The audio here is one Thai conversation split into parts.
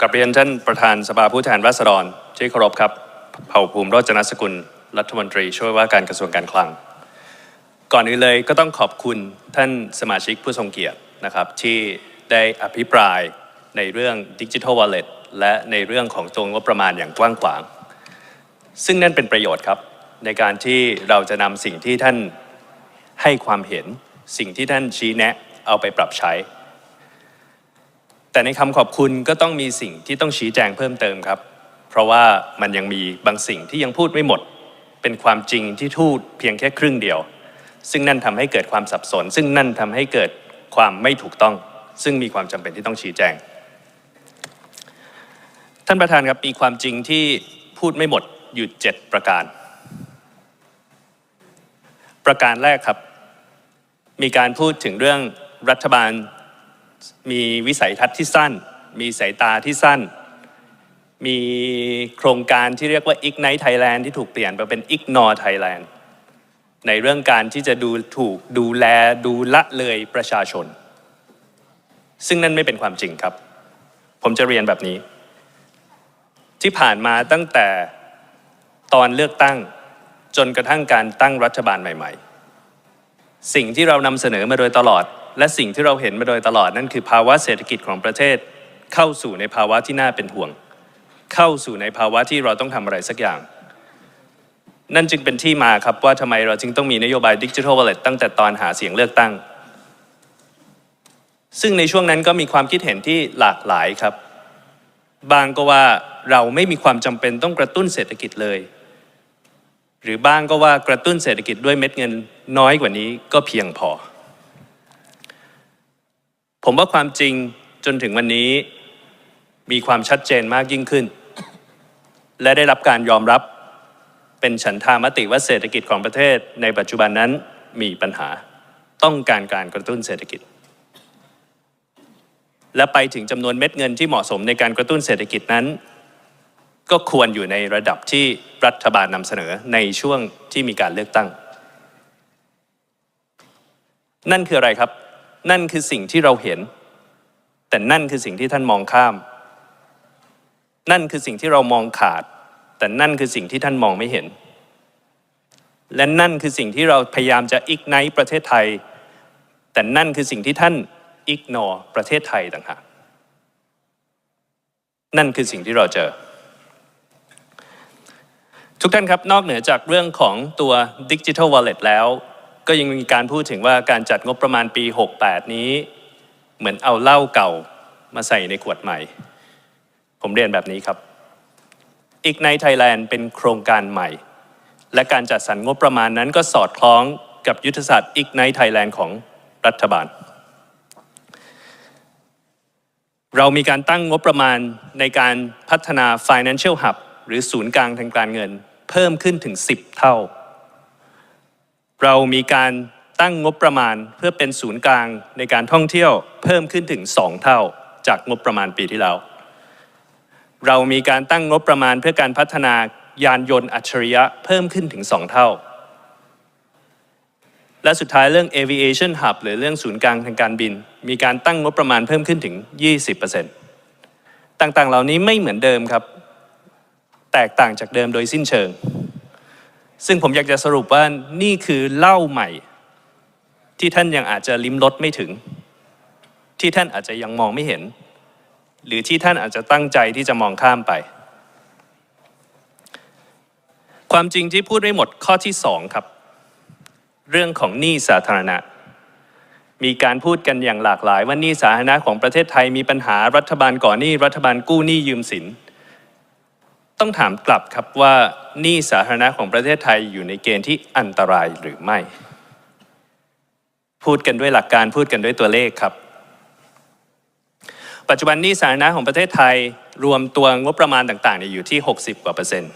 กับเรียนท่านประธานสภาผู้แทนราษฎรที่เคารพครับเผ่าภูมิโรจนสกุล รัฐมนตรีช่วยว่าการกระทรวงการคลัง ก่อนอื่นเลยก็ต้องขอบคุณท่านสมาชิกผู้ทรงเกียรตินะครับที่ได้อภิปรายในเรื่องดิจิทัลวอลเล็ตและในเรื่องของตัวงบประมาณอย่างกว้างขวาง ซึ่งนั่นเป็นประโยชน์ครับ ในการที่เราจะนำสิ่งที่ท่านให้ความเห็น สิ่งที่ท่านชี้แนะเอาไปปรับใช้ แต่ในคำขอบคุณก็ต้องมีสิ่งที่ต้องชี้แจงเพิ่มเติมครับ เพราะว่ามันยังมีบางสิ่งที่ยังพูดไม่หมด เป็นความจริงที่ทูดเพียงแค่ครึ่งเดียว ซึ่งนั่นทำให้เกิดความสับสน ซึ่งนั่นทำให้เกิดความไม่ถูกต้อง ซึ่งมีความจำเป็นที่ต้องชี้แจง ท่านประธานครับมีความจริงที่พูดไม่หมดอยู่7ประการ ประการแรกครับ มีการพูดถึงเรื่องรัฐบาล มีวิสัยทัศน์ที่สั้น มีสายตาที่สั้น มีโครงการที่เรียกว่า Ignite Thailand ที่ถูกเปลี่ยนไปเป็น Ignore Thailand ในเรื่องการที่จะดูถูกดูแลดูละเลยประชาชน ซึ่งนั่นไม่เป็นความจริงครับ ผมจะเรียนแบบนี้ ที่ผ่านมาตั้งแต่ตอนเลือกตั้งจนกระทั่งการตั้งรัฐบาลใหม่ ๆ สิ่งที่เรานำเสนอมาโดยตลอด และสิ่งที่เราเห็นมาโดยตลอดนั่นคือภาวะเศรษฐกิจของประเทศ เข้าสู่ในภาวะที่น่าเป็นห่วง เข้าสู่ในภาวะที่เราต้องทำอะไรสักอย่าง นั่นจึงเป็นที่มาครับว่าทำไมเราจึงต้องมีนโยบายดิจิทัลวอลเล็ตตั้งแต่ตอนหาเสียงเลือกตั้ง ซึ่งในช่วงนั้นก็มีความคิดเห็นที่หลากหลายครับ บางก็ว่าเราไม่มีความจำเป็นต้องกระตุ้นเศรษฐกิจเลย หรือบ้างก็ว่ากระตุ้นเศรษฐกิจด้วยเม็ดเงินน้อยกว่านี้ก็เพียงพอ ผมว่าความจริงจนถึงวันนี้มีความชัดเจนมากยิ่งขึ้น และได้รับการยอมรับเป็นฉันทามติว่าเศรษฐกิจของประเทศในปัจจุบันนั้นมีปัญหาต้องการการกระตุ้นเศรษฐกิจ และไปถึงจำนวนเม็ดเงินที่เหมาะสมในการกระตุ้นเศรษฐกิจนั้น ก็ควรอยู่ในระดับที่รัฐบาลนำเสนอในช่วงที่มีการเลือกตั้ง นั่นคืออะไรครับ นั่นคือสิ่งที่เราเห็น แต่นั่นคือสิ่งที่ท่านมองข้าม นั่นคือสิ่งที่เรามองขาด แต่นั่นคือสิ่งที่ท่านมองไม่เห็น และนั่นคือสิ่งที่เราพยายามจะอิกไนประเทศไทย แต่นั่นคือสิ่งที่ท่านอิกนอประเทศไทยต่างหากนั่นคือสิ่งที่เราเจอ ทุกท่านครับนอกเหนือจากเรื่องของตัว Digital Wallet แล้ว ก็ยังมีการพูดถึงว่าการจัดงบประมาณปี 68 นี้ เหมือนเอาเหล้าเก่ามาใส่ในขวดใหม่ ผมเรียนแบบนี้ครับอีกในไทยแลนด์เป็นโครงการใหม่ และการจัดสรรงบประมาณนั้นก็สอดคล้องกับยุทธศาสตร์อีกในไทยแลนด์ของรัฐบาล เรามีการตั้งงบประมาณในการพัฒนา Financial Hub หรือศูนย์กลางทางการเงิน เพิ่มขึ้นถึง 10 เท่า เรามีการตั้งงบประมาณเพื่อเป็นศูนย์กลางในการท่องเที่ยวเพิ่มขึ้นถึง 2 เท่าจากงบประมาณปีที่แล้ว เรามีการตั้งงบประมาณเพื่อการพัฒนายานยนต์อัจฉริยะเพิ่มขึ้นถึง 2 เท่า และสุดท้ายเรื่อง aviation hub หรือเรื่องศูนย์กลางทางการบิน มีการตั้งงบประมาณเพิ่มขึ้นถึง 20%ต่างๆ เหล่านี้ไม่เหมือนเดิมครับ แตกต่างจากเดิมโดยสิ้นเชิง ซึ่งผมอยากจะสรุปว่านี่คือเหล้าใหม่ ที่ท่านยังอาจจะลิ้มรสไม่ถึง ที่ท่านอาจจะยังมองไม่เห็น หรือที่ท่านอาจจะตั้งใจที่จะมองข้ามไป ความจริงที่พูดไม่หมดข้อที่สองครับ เรื่องของหนี้สาธารณะ มีการพูดกันอย่างหลากหลายว่าหนี้สาธารณะของประเทศไทยมีปัญหารัฐบาลก่อนหนี้รัฐบาลกู้หนี้ยืมสิน ต้องถามกลับครับว่าหนี้สาธารณะของประเทศไทยอยู่ในเกณฑ์ที่อันตรายหรือไม่ พูดกันด้วยหลักการพูดกันด้วยตัวเลขครับ ปัจจุบันหนี้สาธารณะของประเทศไทยรวมตัวงบประมาณต่างๆอยู่ที่ 60 กว่าเปอร์เซ็นต์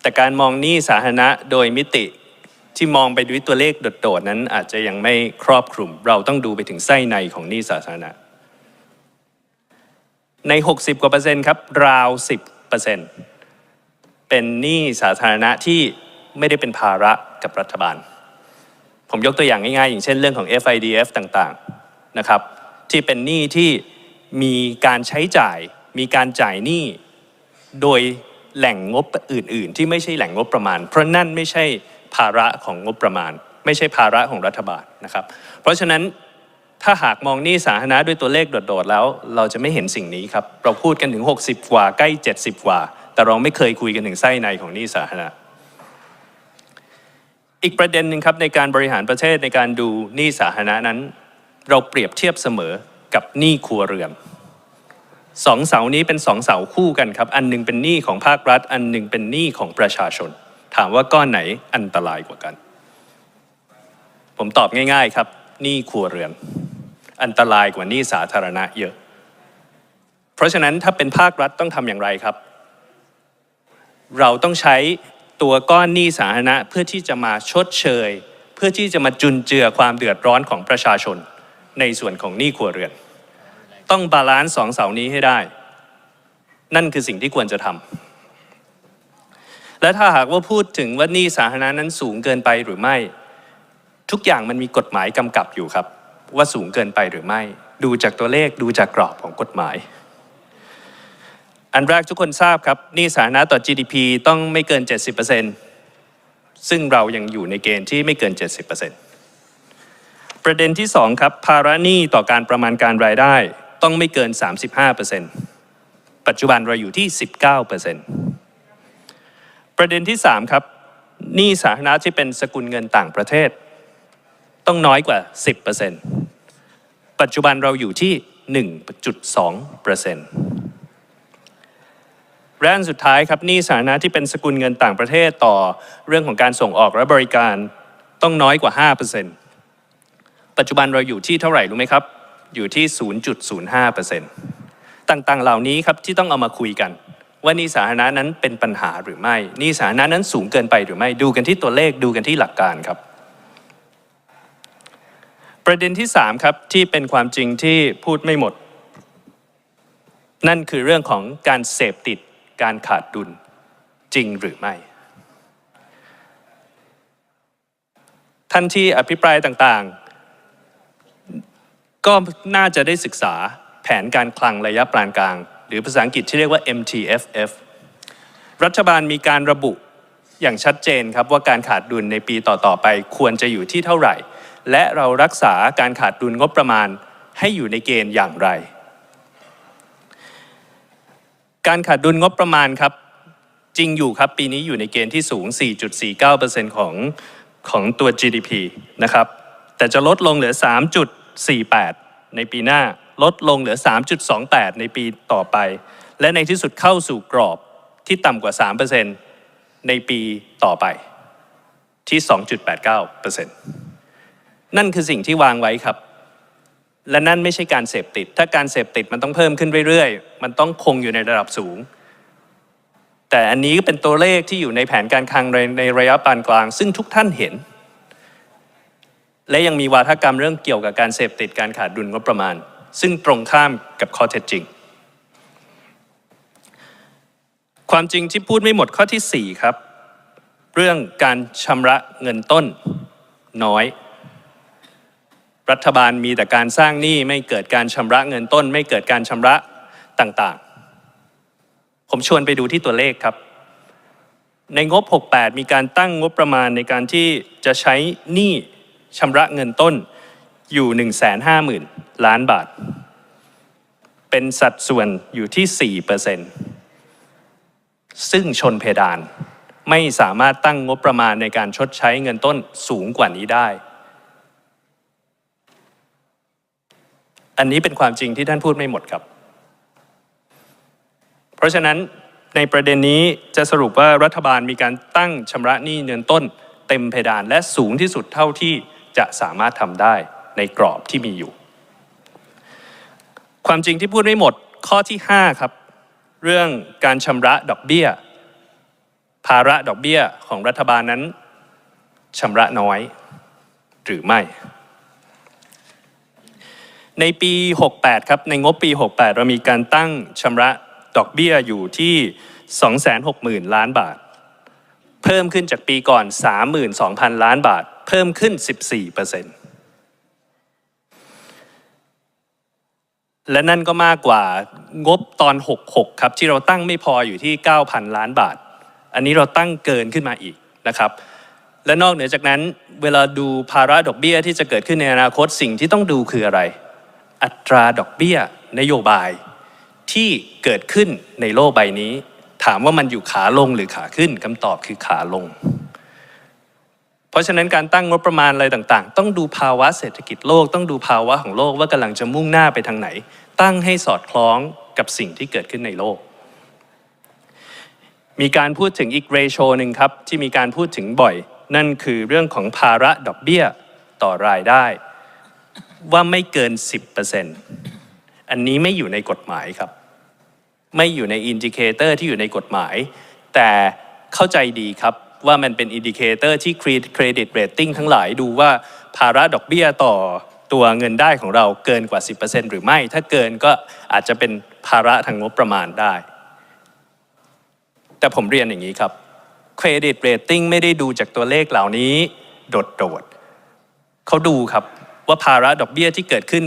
แต่การมองหนี้สาธารณะโดยมิติที่มองไปด้วยตัวเลขโดดๆนั้นอาจจะยังไม่ครอบคลุม เราต้องดูไปถึงไส้ในของหนี้สาธารณะ ใน 60 กว่าเปอร์เซ็นต์ครับราว 10 เปอร์เซ็นต์เป็นหนี้สาธารณะที่ไม่ได้เป็นภาระกับรัฐบาล ผมยกตัวอย่างง่ายๆ อย่างเช่นเรื่องของ FIDF ต่างๆนะครับที่เป็นหนี้ที่มีการใช้จ่าย มีการจ่ายหนี้โดยแหล่งงบอื่น ๆ ที่ไม่ใช่แหล่งงบประมาณ เพราะนั่นไม่ใช่ภาระของงบประมาณ ไม่ใช่ภาระของรัฐบาลนะครับ เพราะฉะนั้น ถ้าหากมองหนี้สาธารณะด้วยตัวเลขโดดๆแล้ว เราจะไม่เห็นสิ่งนี้ครับ เราพูดกันถึง 60 กว่าใกล้ 70 กว่า แต่เราไม่เคยคุยกันถึงไส้ในของหนี้สาธารณะ อีกประเด็นหนึ่งครับในการบริหารประเทศในการดูหนี้สาธารณะนั้น เราเปรียบเทียบเสมอกับหนี้ครัวเรือนสองเสานี้เป็นสองเสาคู่กันครับ อันหนึงเป็นหนี้ของภาครัฐ อันหนึงเป็นหนี้ของประชาชน ถามว่าก้อนไหนอันตรายกว่ากัน ผมตอบง่าย ๆ ครับหนี้ครัวเรือน อันตรายกว่านี้สาธารณะเยอะ เพราะฉะนั้นถ้าเป็นภาครัฐต้องทำอย่างไรครับ เราต้องใช้ตัวก้อนหนี้สาธารณะเพื่อที่จะมาชดเชย เพื่อที่จะมาจุนเจือความเดือดร้อนของประชาชน ในส่วนของหนี้ครัวเรือน ต้องบาลานซ์สองเสานี้ให้ได้ นั่นคือสิ่งที่ควรจะทำและถ้าหากว่าพูดถึงว่าหนี้สาธารณะนั้นสูงเกินไปหรือไม่ ทุกอย่างมันมีกฎหมายกำกับอยู่ครับ ว่าสูงเกินไปหรือไม่ ดูจากตัวเลขดูจากกรอบของกฎหมาย อันแรกทุกคนทราบครับหนี้สาธารณะต่อ GDP ต้องไม่เกิน 70%ซึ่งเรายังอยู่ในเกณฑ์ที่ไม่เกิน 70%ประเด็นที่ 2 ครับ ภาระหนี้ต่อการประมาณการรายได้ต้องไม่เกิน 35%ปัจจุบันเราอยู่ที่ 19%ประเด็นที่ 3 ครับหนี้สาธารณะที่เป็นสกุลเงินต่างประเทศ ต้องน้อยกว่า 10%ปัจจุบันเราอยู่ที่ 1.2%และอันสุดท้ายครับหนี้สาธารณะที่เป็นสกุลเงินต่างประเทศต่อเรื่องของการส่งออกและบริการต้องน้อยกว่า 5%ปัจจุบันเราอยู่ที่เท่าไหร่รู้ไหมครับ อยู่ที่ 0.05%ต่างๆ เหล่านี้ครับที่ต้องเอามาคุยกัน ว่านี้สาธารณะนั้นเป็นปัญหาหรือไม่นี้สาธารณะนั้นสูงเกินไปหรือไม่ดูกันที่ตัวเลขดูกันที่หลักการครับ ประเด็นที่ 3 ครับ ที่เป็นความจริงที่พูดไม่หมด นั่นคือเรื่องของการเสพติดการขาดดุลจริงหรือไม่ ท่านที่อภิปรายต่างๆ ก็น่าจะได้ศึกษาแผนการคลังระยะปานกลาง หรือภาษาอังกฤษที่เรียกว่า MTFF รัฐบาลมีการระบุอย่างชัดเจนครับว่าการขาดดุลในปีต่อๆไปควรจะอยู่ที่เท่าไหร่ และเรารักษาการขาดดุลงบประมาณให้อยู่ในเกณฑ์อย่างไร การขาดดุลงบประมาณครับ จริงอยู่ครับปีนี้อยู่ในเกณฑ์ที่สูง 4.49%ของของตัว GDP นะครับ แต่จะลดลงเหลือ 3.48 ในปีหน้า ลดลงเหลือ 3.28 ในปีต่อไป และในที่สุดเข้าสู่กรอบที่ต่ำกว่า 3%ในปีต่อไปที่ 2.89% นั่นคือสิ่งที่วางไว้ครับ และนั่นไม่ใช่การเสพติด ถ้าการเสพติดมันต้องเพิ่มขึ้นเรื่อยๆ มันต้องคงอยู่ในระดับสูง แต่อันนี้ก็เป็นตัวเลขที่อยู่ในแผนการคลังในในระยะปานกลาง ซึ่งทุกท่านเห็น และยังมีวาทกรรมเรื่องเกี่ยวกับการเสพติดการขาดดุลงบประมาณ ซึ่งตรงข้ามกับข้อเท็จจริง ความจริงที่พูดไม่หมดข้อที่ 4 ครับ เรื่องการชำระเงินต้นน้อย รัฐบาลมีแต่การสร้างหนี้ไม่เกิดการชำระเงินต้น ไม่เกิดการชำระต่างๆ ผมชวนไปดูที่ตัวเลขครับ ในงบ 68 มีการตั้งงบประมาณในการที่จะใช้หนี้ชำระเงินต้นอยู่ 150,000 ล้านบาท เป็นสัดส่วนอยู่ที่ 4%ซึ่งชนเพดาน ไม่สามารถตั้งงบประมาณในการชดใช้เงินต้นสูงกว่านี้ได้ อันนี้เป็นความจริงที่ท่านพูดไม่หมดครับ เพราะฉะนั้นในประเด็นนี้จะสรุปว่ารัฐบาลมีการตั้งชำระหนี้เงินต้น เต็มเพดานและสูงที่สุดเท่าที่จะสามารถทำได้ในกรอบที่มีอยู่ ความจริงที่พูดไม่หมดข้อที่ 5 ครับ เรื่องการชำระดอกเบี้ย ภาระดอกเบี้ยของรัฐบาลนั้นชำระน้อยหรือไม่ ในปี 68 ครับ ในงบปี 68 เรามีการตั้งชำระดอกเบี้ยอยู่ที่ 260,000 ล้านบาท เพิ่มขึ้นจากปีก่อน 32,000 ล้านบาท เพิ่มขึ้น 14%และนั่นก็มากกว่างบตอน 66 ครับ ที่เราตั้งไม่พออยู่ที่ 9,000 ล้านบาท อันนี้เราตั้งเกินขึ้นมาอีกนะครับและนอกเหนือจากนั้น เวลาดูภาระดอกเบี้ยที่จะเกิดขึ้นในอนาคตสิ่งที่ต้องดูคืออะไร อัตราดอกเบี้ยนโยบายที่เกิดขึ้นในโลกใบนี้ ถามว่ามันอยู่ขาลงหรือขาขึ้นคำตอบคือขาลง เพราะฉะนั้นการตั้งงบประมาณอะไรต่างๆ ต้องดูภาวะเศรษฐกิจโลกต้องดูภาวะของโลกว่ากำลังจะมุ่งหน้าไปทางไหน ตั้งให้สอดคล้องกับสิ่งที่เกิดขึ้นในโลก มีการพูดถึงอีกเรโชหนึ่งครับที่มีการพูดถึงบ่อย นั่นคือเรื่องของภาระดอกเบี้ยต่อรายได้ ว่าไม่เกิน 10%อันนี้ไม่อยู่ในกฎหมายครับ ไม่อยู่ในอินดิเคเตอร์ที่อยู่ในกฎหมาย แต่เข้าใจดีครับว่ามันเป็นอินดิเคเตอร์ที่เครดิตเรตติ้งทั้งหลายดูว่าภาระดอกเบี้ยต่อตัวเงินได้ของเราเกินกว่า 10%หรือไม่ ถ้าเกินก็อาจจะเป็นภาระทางงบประมาณได้ แต่ผมเรียนอย่างนี้ครับเครดิตเรตติ้งไม่ได้ดูจากตัวเลขเหล่านี้ โดดๆเขาดูครับ ว่าภาระดอกเบี้ยที่เกิดขึ้น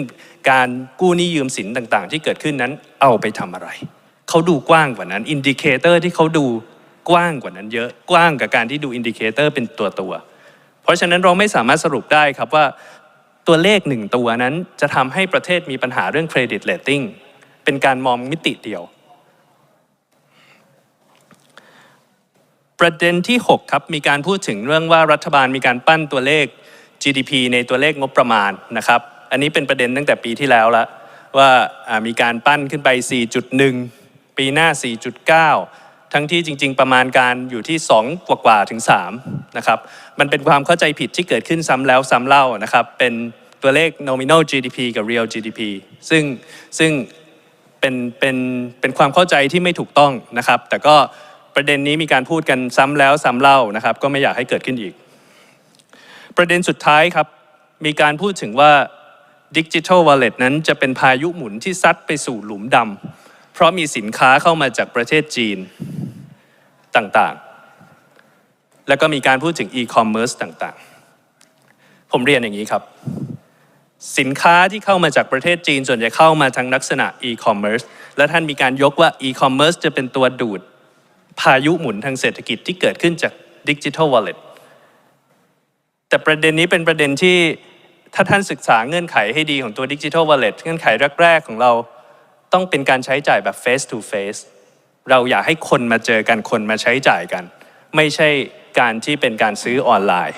การกู้หนี้ยืมสินต่างๆ ที่เกิดขึ้นนั้นเอาไปทำอะไร เขาดูกว้างกว่านั้นอินดิเคเตอร์ที่เขาดูกว้างกว่านั้นเยอะกว้างกับการที่ดูอินดิเคเตอร์เป็นตัวตัวๆเพราะฉะนั้นเราไม่สามารถสรุปได้ครับว่าตัวเลขหนึ่งตัวนั้นจะทำให้ประเทศมีปัญหาเรื่องเครดิตเรตติ้งเป็นการมองมิติเดียว ประเด็นที่ 6 ครับ มีการพูดถึงเรื่องว่ารัฐบาลมีการปั้นตัวเลข GDP ในตัวเลขงบประมาณนะครับ อันนี้เป็นประเด็นตั้งแต่ปีที่แล้วล้วว่าอ่ามีการปั้นขึ้นไป 4.1 ปีหน้า 4.9 ทั้งที่จริง ๆ ประมาณการอยู่ที่ 2 กว่าๆถึง3นะครับมันเป็นความเข้าใจผิดที่เกิดขึ้นซ้ำแล้วซ้ำเล่านะครับเป็นตัวเลข nominal GDP กับ real GDP ซึ่งซึ่งเป็นเป็นเป็นความเข้าใจที่ไม่ถูกต้องนะครับ แต่ก็ประเด็นนี้มีการพูดกันซ้ำแล้วซ้ำเล่านะครับ ก็ไม่อยากให้เกิดขึ้นอีก ประเด็นสุดท้ายครับ มีการพูดถึงว่าดิจิทัลวอลเล็ตนั้นจะเป็นพายุหมุนที่ซัดไปสู่หลุมดำเพราะมีสินค้าเข้ามาจากประเทศจีนต่างๆ แล้วก็มีการพูดถึงอีคอมเมิร์ซต่างๆ ผมเรียนอย่างนี้ครับ สินค้าที่เข้ามาจากประเทศจีนส่วนใหญ่เข้ามาทางลักษณะอีคอมเมิร์ซและท่านมีการยกว่าอีคอมเมิร์ซจะเป็นตัวดูดพายุหมุนทางเศรษฐกิจที่เกิดขึ้นจากดิจิทัลวอลเล็ต แต่ประเด็นนี้เป็นประเด็นที่ถ้าท่านศึกษาเงื่อนไขให้ดีของตัวดิจิทัลวอลเล็ตเงื่อนไขแรก ๆ ของเราต้องเป็นการใช้จ่ายแบบ face to face เราอยากให้คนมาเจอกันคนมาใช้จ่ายกัน ไม่ใช่การที่เป็นการซื้อออนไลน์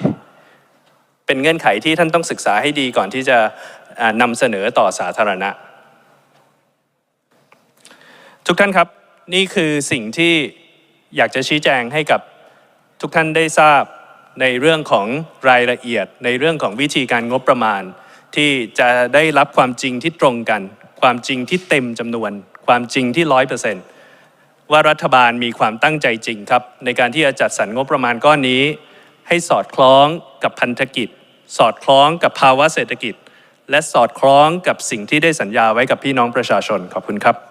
เป็นเงื่อนไขที่ท่านต้องศึกษาให้ดีก่อนที่จะนำเสนอต่อสาธารณะ ทุกท่านครับนี่คือสิ่งที่อยากจะชี้แจงให้กับทุกท่านได้ทราบ ในเรื่องของรายละเอียด ในเรื่องของวิธีการงบประมาณ ที่จะได้รับความจริงที่ตรงกัน ความจริงที่เต็มจำนวน ความจริงที่ร้อยเปอร์เซ็นต์ว่ารัฐบาลมีความตั้งใจจริงครับ ในการที่จะจัดสรรงบประมาณก้อนนี้ ให้สอดคล้องกับพันธกิจ สอดคล้องกับภาวะเศรษฐกิจ และสอดคล้องกับสิ่งที่ได้สัญญาไว้กับพี่น้องประชาชนขอบคุณครับ